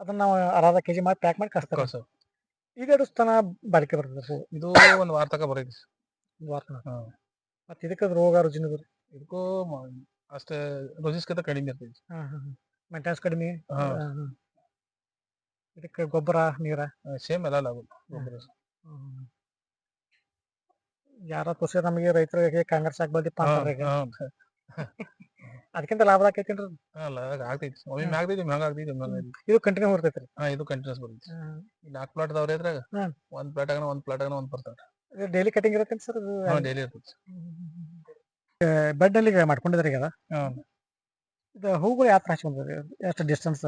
ಅದನ್ನ ನಾವು ಅರ್ಧ ಕೆಜಿ ಮಾಡಿ ಪ್ಯಾಕ್ ಮಾಡಿ ಕಳಿಸ್ತಾರೆ ಸರ್. ಇದೆರಡು ಸ್ಥಾನ ಬಾಳಿಕೆ ಬರ್ತದೆ ಹೂ ಇದು ಒಂದ್ ವಾರ ತಕ ಬರೈತಿ ಒಂದು ವಾರ ತನಕ ಹಾ. ಮತ್ತೆ ಇದಕ್ಕೆ ರೋಗ ರುಜಿನ ಇದಕ್ಕೂ ಮ- ಅಷ್ಟೇ ರೋಜಿಸ್ಕಿಂತ ಕಡಿಮೆ ಇರ್ತೈತಿ ಮೇಂಟೆನೆನ್ಸ್ ಕಡಿಮೆ? ಹಾ. ಹಾ, ಹಾ. ಇದಕ್ಕೆ ಗೊಬ್ಬರ ನೀರ? ಸೇಮ್ ಎಲ್ಲ ಆಗುತ್ತೆ ಗೊಬ್ಬರ. ಯಾರ ತೋರ್ಸಿದ್ರೆ ನಮಗೆ ರೈತರಿಗೆ ಕಾಂಗ್ರೆಸ್ ಆಗ್ಬಲ್ದಿಪ್ಪ ಹಾ, ಅಂತಾರೆ ಈಗ. ಹಾ, ಅದಕ್ಕಿಂತ ಲಾಭ ಆಕೈತೇನ್ರಿ ಅಲ್ಲ ಆಗ್ತೈತಿ. ಒಮ್ಮೆ ಆಗ್ತೈತಿ ಮ್ಯಾಗ ಆಗ್ತೈತಿ. ಇದು ಕಂಟಿನ್ಯೂ ಬರ್ತೈತ್ರಿ. ಹಾ ಇದು ಕಂಟಿನ್ಯೂಸ್ ಬರ್ತೈತಿ. ನಾಲ್ಕು ಪ್ಲಾಟ್ ಅದಾವ್ರಿ ಇದ್ರಾಗ. ಒಂದ್ ಪ್ಲಾಟ್ ಆಗನ ಒಂದ್ ಪ್ಲಾಟ್ ಆಗನ ಒಂದ್ ಬರ್ತಾವ. ಇದು ಡೈಲಿ ಕಟಿಂಗ್ ಇರತ್ತೇನ್ ಸರ್ ಡೈಲಿ ಇರ್ತೈತಿ ಬೆಡ್ ಅಲ್ಲಿ ಮಾಡ್ಕೊಂಡಿದ್ರಿ ಈಗ. ಇದು ಹೂಗಳು ಯಾವ ತರ ಹಚ್ಕೊಂಡ್ರಿ ಎಷ್ಟು ಡಿಸ್ಟೆನ್ಸ್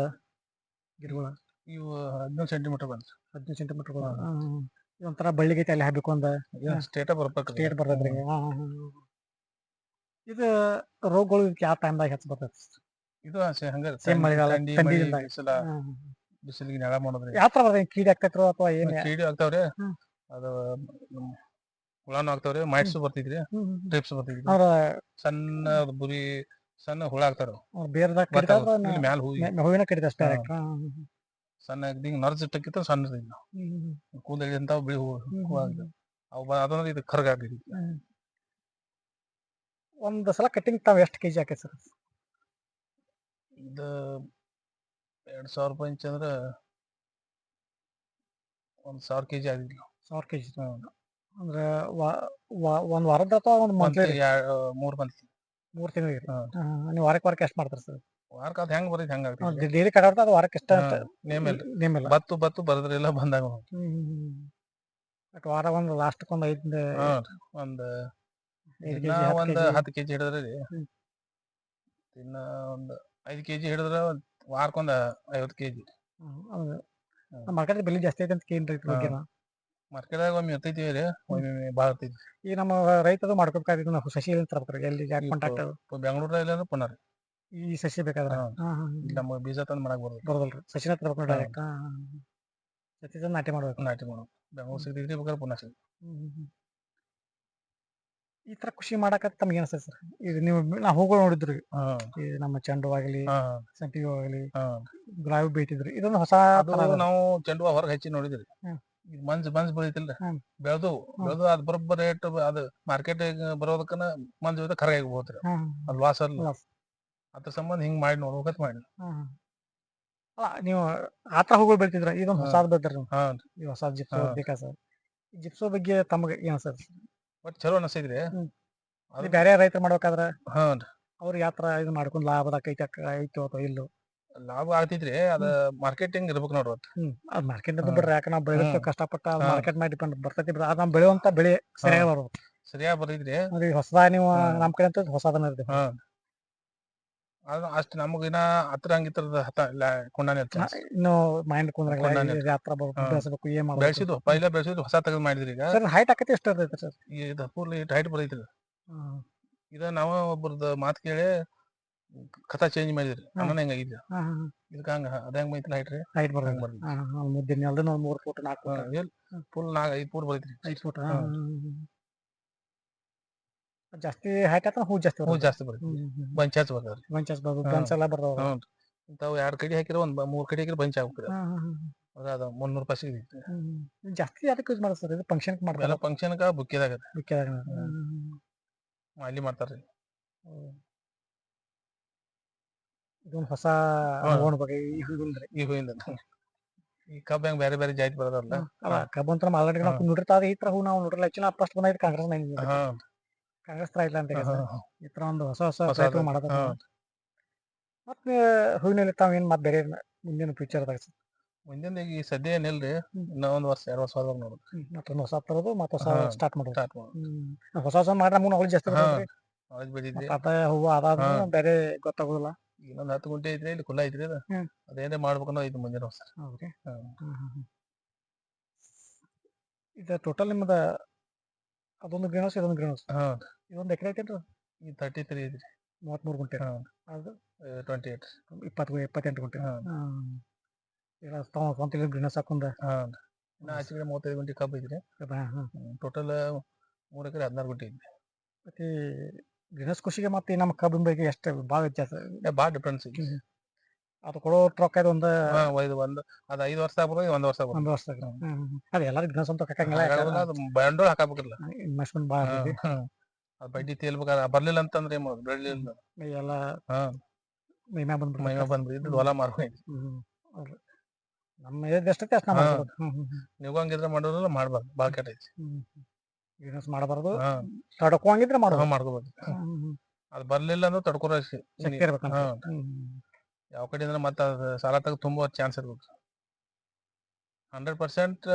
ಗಿಡಗಳು? ಇವು ಹದಿನೈದು ಸೆಂಟಿಮೀಟರ್ ಬಂತು ಹದಿನೈದು ಸೆಂಟಿಮೀಟರ್. ಒಂಥರ ಬಳ್ಳಿಗೈತೆ ಅಲ್ಲಿ ಹಾಕ್ಬೇಕು ಅಂದ ಸ್ಟೇಟ್ ಬರ್ಬೇಕು ಸ್ಟೇಟ್ ಹಾ, ಹಾ. ಇದು ರೋಗಗಳು ಇದಕ್ಕೆ ಯಾವ ಟೈಮ್ದಾಗ ಹೆಚ್ಚು ಬರ್ತೈತಿ. ಇದು ಹಂಗೆ ಹಂಗ Same ಮಳೆಗಾಲ, ಥಂಡಿ ಮಳಿ ಥಂಡಿದಿಂದಾಗಿ. ಬಿಸಿಲ ಬಿಸಿಲಿಗೆ ನೆಳ ಮಾಡೋದ್ರಿ. ಯಾವ ತರ ಬರ್ತೈತಿ? ಕೀಡಿ ಆಗ್ತೈತ್ರೋ ಅಥವಾ ಏನ್? ಕೀಡಿ ಆಗ್ತಾವ್ರಿ. ಹ್ಮ್. ಅದು ಹುಳಾನು ಆಗ್ತಾವ್ರಿ ಮೈಟ್ಸ್ ಬರ್ತೈತ್ರಿ ಟ್ರಿಪ್ಸ್ ಬರ್ತೈತ್ರಿ ಅವ್ರ ಸಣ್ಣ ಅದು ಬುರಿ ಸಣ್ಣ ಹುಳ ಆಗ್ತಾರ ಅವ್ರ ಬೇರ್ದಾಗ ಮ್ಯಾಲ ಹೂವಿ ಹೂವಿನ ಕಡಿತ ಅಷ್ಟೇ ಹಾ. ಸಣ್ಣ ಹಿಂಗ್ ನರ್ಜ್ ಇಟ್ಟಕ್ಕಿಂತ ಸಣ್ಣ ಕೂದಲಿ ಅಂತ ಬಿಳಿ ಹೂವು ಹೂವು ಆಗ್ತಾವ. ಅವು ಬ- ಅದಂದ್ರೆ ಇದು ಕರ್ಗ ಆಗ್ತೈತಿ ಒಂದ್ ಸಲ ಕಟಿಂಗ್ ತಾವು ಎಷ್ಟು ಕೆಜಿ ಹಾಕೈತಿ ಸರ್ ಇದು ಎರಡ್ ಸಾವಿರ ರೂಪಾಯಿ ಇಂಚ್ ಅಂದ್ರ ಒಂದ್ ಸಾವಿರ ಕೆಜಿ ಆಗಿದ್ಲು. ಸಾವಿರ ಕೆಜಿ ಅಂದ್ರೆ ಒಂದ್ ವಾರದ ಅಥವಾ ಒಂದು ಮಂತ್ಲಿ ಮೂರು ಮಂತ್ ಮೂರು ತಿಂಗಳಿಗೆ. ನೀವು ವಾರಕ್ಕೆ ವಾರಕ್ಕೆ ಎಷ್ಟು ಮಾಡ್ತಾರೆ ಸರ್ ವಾರಕ್ಕೆ ಅದು ಹೆಂಗೆ ಬರೀ ಹೆಂಗೆ ಆಗ್ತದೆ ಡೈಲಿ ಕಟಾಡ್ತಾ ಅದು ವಾರಕ್ಕೆ ಎಷ್ಟು ಹಾ, ನೇಮ್ ಇಲ್ಲ. ನೇಮ್ ಇಲ್ಲ. ಬತ್ತು ಬತ್ತು ಬರದ್ರೆಲ್ಲ ಬಂದಾಗ ಬಟ್ ವಾರ ಒಂದು ಲಾಸ್ಟ್ ಒಂದ್ ಐದ್ ಒಂದು ದಿನ ಒಂದ್ ಹತ್ತು ಕೆಜಿ ಹಿಡಿದ್ರಿ. ದಿನ ಒಂದ್ ಐದ್ ಕೆಜಿ ಹಿಡಿದ್ರ ವಾರಕ್ಕೊಂದ್ ಐವತ್ ಕೆಜಿ. ಮಾರ್ಕೆಟ್ ಬೆಲೆ ಜಾಸ್ತಿ ಐತೆ ಅಂತ ಕೇಳಿ ಬಗ್ಗೆ. ಮಾರ್ಕೆಟ್ದಾಗ ಒಮ್ಮೆ ಇರ್ತೈತಿ ರೀ ಒಮ್ಮೆ ಭಾಳ ಇರ್ತೈತಿ. ಈಗ ನಮ್ಮ ರೈತರು ಮಾಡ್ಕೋಬೇಕಾದ್ರೆ ನಾವು ಸಸಿ ಎಲ್ಲಿ ತರ್ಬೇಕು ಎಲ್ಲಿ ಯಾಕೆ ಕಾಂಟ್ಯಾಕ್ಟ್ ಬೆಂಗಳೂರಲ್ಲಿ ಅಂದ್ರೆ ಪುನಃ ಈ ಸಸಿ ಬೇಕಾದ್ರೆ? ನಮ್ಮ ಬೀಜ ತಂದು ಮಾಡಕ್ ಬರೋದು ಬರೋದಲ್ರಿ ಸಸಿನ ತರ್ಬೇಕು ಡೈರೆಕ್ಟ್ ಸಸಿ ತಂದು ನಾಟಿ ಮಾಡ್ಬೇಕು. ನಾಟಿ ಮಾಡ್ಬೇಕು. ಬೆಂಗಳೂರು ಸಿಗ್ತೈತಿ ಬೇಕಾದ್ರೆ ಪುನಃ ಸಿಗ್ತೈತಿ. ಈ ತರ ಖುಷಿ ಮಾಡಾಕ ತಮ್ಗೆ ಅನ್ಸ್ತದೆ ಸರ್. ಈಗ ನೀವು ನಾವು ಹೂಗಳು ನೋಡಿದ್ರಿ ಈ ನಮ್ಮ ಚೆಂಡು ಹೂ. ಆಗಲಿ ಸಂಪಿಗೆ ಹೂ ಆಗಲಿ ಹಾ. ಗುಲಾಬಿ ಬೀಟಿದ್ರಿ ಇದೊಂದು ಹೊಸ ಅದು ನಾವು ಚೆಂಡು ಹೊರಗೆ ಹಚ್ಚಿ ನೋಡಿದ್ರಿ. ಈಗ ಮಂಜ್ ಮಂಜ್ ಬೆಳಿತಿಲ್ರಿ. ಬೆಳ್ದು ಬೆಳ್ದು ಅದ್ ಬರೋಬ್ಬರ್ ರೇಟ್ ಅದು ಮಾರ್ಕೆಟ್ ಬರೋದಕ್ಕನ ಮಂಜ್ ಬೆಳೆದ ಕರೆ ಹೋಗ್ರಿ ಅದ್ ಲಾಸ್ ಅಲ್ಲ. ಅದ್ರ ಸಂಬಂಧ ಹಿಂಗ್ ಮಾಡಿ ನೋಡ್ಬೇಕಂತ ಮಾಡಿ. ಅಲ್ಲ ನೀವು ಆತರ ಹೂಗಳು ಬೆಳಿತಿದ್ರ ಇದೊಂದು. ಹೊಸಾದ್ ಬೆಳ್ತಾರ ನೀವು. ಜಿಪ್ಸೋ ಬೇಕಾ ಸರ್? ಜಿಪ್ಸೋ ಬಗ್ಗೆ ತಮಗೆ ಏನ್ ಸರ್? ಬಟ್ ಚಲೋ ಅನಿಸಿದ್ರಿ. ಅದು ಬೇರೆ ರೈತರು ಮಾಡ್ಬೇಕಾದ್ರ ಹಾಂ ಅವ್ರು ಯಾತ್ರ ತರ ಇದು ಮಾಡ್ಕೊಂಡು ಲಾಭದ ಐತೆ ಐತೋ ಅಥವಾ ಇಲ್ಲೋ? ಲಾಭ ಆಗ್ತೈತ್ರಿ ಅದ ಮಾರ್ಕೆಟಿಂಗ್ ಇರ್ಬೇಕು ನೋಡ್ರಿ ಅದು ಹ್ಮ್. ಅದ್ ಮಾರ್ಕೆಟ್. ಬಿಡ್ರಿ ಯಾಕೆ ನಾವು ಬೆಳೆದಷ್ಟು. ಕಷ್ಟಪಟ್ಟ ಮಾರ್ಕೆಟ್ ಮಾಡಿ ಡಿಪೆಂಡ್ ಬರ್ತೈತಿ ಬಿಡ್ರಿ. ಅದ್ ನಾವು ಬೆಳೆಯುವಂತ ಬೆಳೆ ಸರಿಯಾಗಿ ಬರ್ಬೇಕು ಸರಿಯಾಗಿ ಬರ್ತೈತ್ರಿ. ಹೊಸದಾಗಿ ಹೊಸದ ನೀವು ನಮ್ಮ ನಮ್ ಕಡೆ ಅಂತ ಹೊಸದನ್ನ ಇರ್ತೈತಿ. ಹಾ. ಅಷ್ಟ್ ನಮಗಿನ ಹತ್ರ ಹಂಗಿತ್ರದ ಹತ್ತ ಕೊಂಡಾನೆ ಇನ್ನು ಮೈಂಡ್ ಕುಂದ್ರಂಗಿಲ್ಲ ಕೊಂಡಾನೆ ಮೈಂಡ್ ಯಾವ ತರ ಬರ್ಬೇಕು ಹಾ. ಬೆಳೆಸಬೇಕು ಏನ್ ಮಾಡ್ಬೇಕು? ಬೆಳೆಸಿದ್ವು ಪೈಲ ಬೆಳೆಸಿದ್ವು ಹೊಸ ತೆಗೆದು ಮಾಡಿದ್ರಿ ಈಗ. ಸರ್ ಹೈಟ್ ಆಕತಿ ಎಷ್ಟು ಇರ್ತೈತೆ ಸರ್? ಇದು ಪೂರ್ಲಿ ಹೈಟ್ ಬರೈತ್ರಿ ಇದ ನಾವ ಒಬ್ರದ ಮಾತ್ ಕೇಳಿ ಕಥಾ ಚೇಂಜ್ ಮಾಡಿದ್ರಿ. ಅಣ್ಣನ ಹೆಂಗ ಐತಿ ಇದಕ್ಕ ಹಂಗ ಅದ ಹೆಂಗ್ ಬೈತಿಲ್ಲ ಹೈಟ್ ರೀ. ಹೈಟ್ ಹಂಗ್ ಬರ್ರಿ ಮುದ್ದಿನ ನೆಲ್ದ ಒಂದ್ ಮೂರ್ ಫೋಟೋ ನಾಲ್ಕು ಫುಟ್ ಫುಲ್ ನಾಗ ಐದ್ ಪೂರ್ ಬರೈತ್ರಿ. ಐದ್ ಫೋಟೋ. ಜಾಸ್ತಿ ಹೈಟ್ ಆತ ಹೂ ಜಾಸ್ತಿ ಹೂ ಜಾಸ್ತಿ ಬರ್ತೈತಿ. ಬಂಚ್ ಹಚ್ಚ ಬರ್ತಾವ್ರಿ ಬಂಚಸ್ ಬರ್ಬೋದು ಹಾ. ಬೆನ್ಸ್ ಎಲ್ಲ ಬರ್ತಾವ ಹ್ಞೂ ಇಂತಾವ್ ಎರಡು ಕಡಿ ಹಾಕಿರ ಒಂದ್ ಬ- ಮೂರ್ ಕಡಿ ಹಾಕಿರ ಬಂಚ್ ಆಗ್ಬೇಕ್ರಿ ಅದ ಅದ ಮುನ್ನೂರ್ ರೂಪಾಯಿ ಸಿಗುತ್ತೆ. ಜಾಸ್ತಿ ಅದಕ್ಕೆ ಯೂಸ್ ಮಾಡ್ತಾರೆ ಸರ್? ಇದು ಫಂಕ್ಷನ್ ಮಾಡ್ತಾರೆ? ಎಲ್ಲ ಫಂಕ್ಷನ್ಗ ಬುಕ್ಕಿದಾಗ ಬಿಕ್ಕಿದಾಗ ಅಲ್ಲಿ ಮಾಡ್ತಾರ್ರಿ. ಇದೊಂದು ಹೊಸ ಹಾ. ಅನುಭವ ಬಗ್ಗೆ ಈ ಹೂವಿಂದ್ರಿ ಈ ಹೂವಿಂದ. ಈ ಕಬ್ಬ ಹೆಂಗ್ ಬೇರೆ ಬೇರೆ ಜಾತಿ ಬರೋದಲ್ಲ. ಅಲ್ಲ ಕಬ್ಬಂತರ ಆಲ್ರೆಡಿ ನಾವು ನೋಡಿರ್ತಾರ ಈ ತರ ಹೂ ನಾವು ನೋಡಿರಲ್ಲ ಹೆಚ್ಚಿನ ಫಸ್ಟ್ ಬಂದೈತಿ ಕಾಂಗ್ರೆಸ್ ಹಾ. ಕಾಂಗ್ರೆಸ್ ಇಲ್ಲ ಅಂತ ಈ ತರ ಒಂದು ಹೊಸ ಹೊಸ ಪ್ರಯತ್ನ ಮಾಡೋದು. ಮತ್ತೆ ಹೂವಿನಲ್ಲಿ ತಾವ್ ಏನ್ ಮತ್ತೆ ಬೇರೆ ಮುಂದಿನ ಫ್ಯೂಚರ್ ದಾಗ ಸರ್? ಮುಂದಿನ ಈಗ ಸದ್ಯ ಏನಿಲ್ರಿ ಇನ್ನೊಂದು ಇನ್ನ ಒಂದ್ ವರ್ಷ ಎರಡು ವರ್ಷ ಆದ್ಮೇಲೆ ನೋಡುದು ಮತ್ತೊಂದು ಹೊಸ ತರೋದು ಮತ್ತೆ ಹೊಸ ಸ್ಟಾರ್ಟ್ ಮಾಡೋದು. ಸ್ಟಾರ್ಟ್ ಮಾಡೋದು. ಹೊಸ ಹೊಸ ಮಾಡ್ರೆ ನಮ್ಗೆ ನಾಲೆಜ್ ಜಾಸ್ತಿ ನಾಳೆಗ್ ಬೆಳಿದ್ರಿ ಅದ ಹೂವು ಅದಾದ. ಬೇರೆ ಗೊತ್ತಾಗೋದಿಲ್ಲ. ಇನ್ನೊಂದ್ ಹತ್ತು ಗುಂಟೆ ಐತ್ರಿ ಇಲ್ಲಿ ಕುಲ್ಲ ಐತ್ರಿ ಅದ. ಅದೇನೇ ಮಾಡ್ಬೇಕನ್ನೋ ಐತಿ ಮುಂದಿನ ವರ್ಷ. ಇದು ಟೋಟಲ್ ನಿಮ್ಮದ ಅದೊಂದು ಗ್ರೀನ್ ಹೌಸ್ ಇದೊಂದು ಗ್ರೀನ್ ಹೌಸ್ ಹಾ. ಇದೊಂದು ಎಕರೆ ಐತೇನ್ರಿ ಈ ತರ್ಟಿ ತ್ರೀ ಐತ್ರಿ. ಮೂವತ್ಮೂರು ಗುಂಟೆ. ಹಾಂ. ಅದು? ಟ್ವೆಂಟಿ ಏಟ್ ಇಪ್ಪತ್ತು ಇಪ್ಪತ್ತೆಂಟು ಗುಂಟೆ. ಹಾಂ. ಸ್ವಂತ ಗ್ರೀನ್ ಹೌಸ್ ಹಾಕೊಂಡ. ಹಾಂ. ಇನ್ನ ಆಚೆ ಕಡೆ ಮೂವತ್ತೈದು ಗುಂಟೆ ಕಬ್ಬು ಐತ್ರಿ. ಟೋಟಲ್ ಮೂರು ಎಕರೆ ಹದಿನಾರು ಗುಂಟೆ ಐತಿ ಮತ್ತೆ ಗ್ರೀನ್ ಹೌಸ್ ಖುಷಿಗೆ ಮತ್ತೆ ನಮ್ಮ ಕಬ್ಬಿನ ಬಗ್ಗೆ ಎಷ್ಟು ಭಾಳ ವ್ಯತ್ಯಾಸ? ಭಾಳ ಡಿಫ್ರೆನ್ಸ್ ಐತಿ ಅದು ಕೊಡೋ ರೊಕ್ಕ ಇದು ಒಂದು ಇದು ಒಂದ್ ಅದ ಐದ್ ವರ್ಷ ಆಗ್ಬೋದು ಒಂದು ವರ್ಷ ಒಂದು ವರ್ಷ ಅದೇ ಎಲ್ಲರೂ ಗ್ರೀನ್ ಸ್ವಂತ ಹಾಕಂಗಿಲ್ಲ ಅದು ಬಂಡವಾಳ ಹಾಕಬೇಕಲ್ಲ. ಇನ್ವೆಸ್ಟ್ಮೆಂಟ್ ಭಾಳ ಅದ್ ಬಡ್ಡಿ ತೇಲ್ಬೇಕಾದ್ರೆ ಬರ್ಲಿಲ್ಲ ಅಂತಂದ್ರೆ ಏನ್ ಮಾಡೋದು? ಬೆಳಿಲಿಲ್ಲ ಎಲ್ಲ ಹಾ. ಮೈಮ್ಯಾಗ ಬಂದ್ಬಿಡ್ತೈತಿ. ಮೈಮ ಬಂದ್ರಿ ಇದ್ದು ಹೊಲ ಮಾರ್ಕೊಂಡ್ ನಮ್ಮ ಏಜ್ ಎಷ್ಟೈತೆ ಅಷ್ಟು. ನಾವು ನೀವು ಹಂಗಿದ್ರೆ ಮಾಡೋದಿಲ್ಲ ಮಾಡ್ಬಾರ್ದು. ಭಾಳ ಕೆಟ್ಟ ಐತಿ. ಗ್ರೀನ್ ಹೌಸ್ ಮಾಡಬಾರ್ದು. ತಡ್ಕೊಂಗಿದ್ರೆ ಮಾಡೋ ಮಾಡ್ಕೋಬೇಕು. ಅದ್ ಬರ್ಲಿಲ್ಲ ಅಂದ್ರೆ ತಡ್ಕೊರೋ ಶಕ್ತಿ ಇರ್ಬೇಕು. ಯಾವ ಕಡೆ ಅಂದ್ರೆ ಮತ್ತೆ ಅದ್ ಸಾಲ ತಗ ತುಂಬೋ ಚಾನ್ಸ್ ಇರ್ಬೇಕು. ಹಂಡ್ರೆಡ್ ಪರ್ಸೆಂಟ್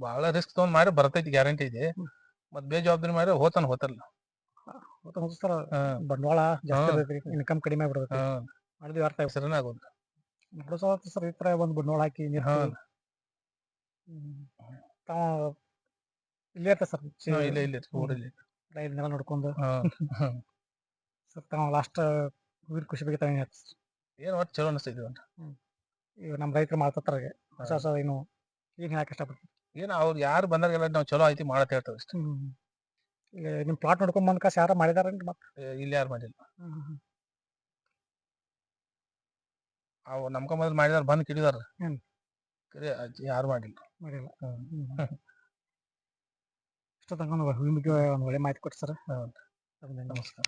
ಬಹಳ ರಿಸ್ಕ್ ತಗೊಂಡ್ ಮಾಡಿ ಬರ್ತೈತಿ ಗ್ಯಾರಂಟಿ ಇದೆ. ಮತ್ತೆ ಮತ್ ಬೇಜವಾಬ್ದಾರಿ ಮಾಡಿ ಹೋತಾನ ಹೋತಲ್ಲ ಬಂಡವಾಳ ಜಾಸ್ತಿ. ಇರ್ತೈತಿ ಇನ್ಕಮ್ ಕಡಿಮೆ ಆಗ್ಬಿಡ್ತೈತಿ. ಹಾ. ಮಾಡಿದ್ವಿ ಅರ್ಥ ಹೆಸರನ್ನ ಆಗೋದು. ಎರಡು ಸಾವಿರ ಸರ್ ಈ ತರ ಒಂದು ಬಂಡವಾಳ ಹಾಕಿ ನೀರು ತಾವ ಇಲ್ಲೇ ಇರ್ತ ಸರ್. ಇಲ್ಲ ಇಲ್ಲೇ ಊರಲ್ಲಿ. ಇದನ್ನೆಲ್ಲ ನೋಡ್ಕೊಂಡು. ಸರ್ ತಾವ ಲಾಸ್ಟ್ ಹೂವಿನ ಖುಷಿ ಬಗ್ಗೆ ಏನ್ ಏನ್ ಒಟ್ಟು ಚಲೋ ಅನಿಸ್ತೈತಿ ಒಟ್ಟು ಈಗ ನಮ್ಮ ರೈತರು ಮಾಡ್ತಾರ ಹೊಸ ಹೊಸ ಏನು ಈಗ ಯಾಕೆ ಇಷ್ಟಪಡ್ತೀನಿ ಏನು ಅವ್ರು ಯಾರು ಬಂದಾಗೆಲ್ಲ ನಾವು ಚಲೋ ಐತಿ ಮಾಡತ್ತೆ ಹೇಳ್ತೇವೆ ಅಷ್ಟೇ. ಈಗ ನಿಮ್ಮ ಪ್ಲಾಟ್ ನೋಡ್ಕೊಂಡ್ ಬಂದ ಕಾಸು ಯಾರು ಮಾಡಿದಾರೇನ್ರಿ ಮತ್ತೆ? ಇಲ್ಲಿ ಯಾರು ಮಾಡಿಲ್ಲ. ಅವು ನಮ್ಕೊಂಡ್ ಮೊದಲು ಮಾಡಿದಾರ ಬಂದು ಕಿಡಿದಾರ. ಹ್ಮ್. ಯಾರು ಮಾಡಿಲ್ಲ. ಮಾಡಿಲ್ಲ. ಹ್ಞೂ ಇಷ್ಟ ತಗೊಂಡು ಹೂವಿನ ಬಗ್ಗೆ ಒಂದು ಒಳ್ಳೆ ಮಾಹಿತಿ ಕೊಟ್ಟು ಸರ್. ನಮಸ್ಕಾರ.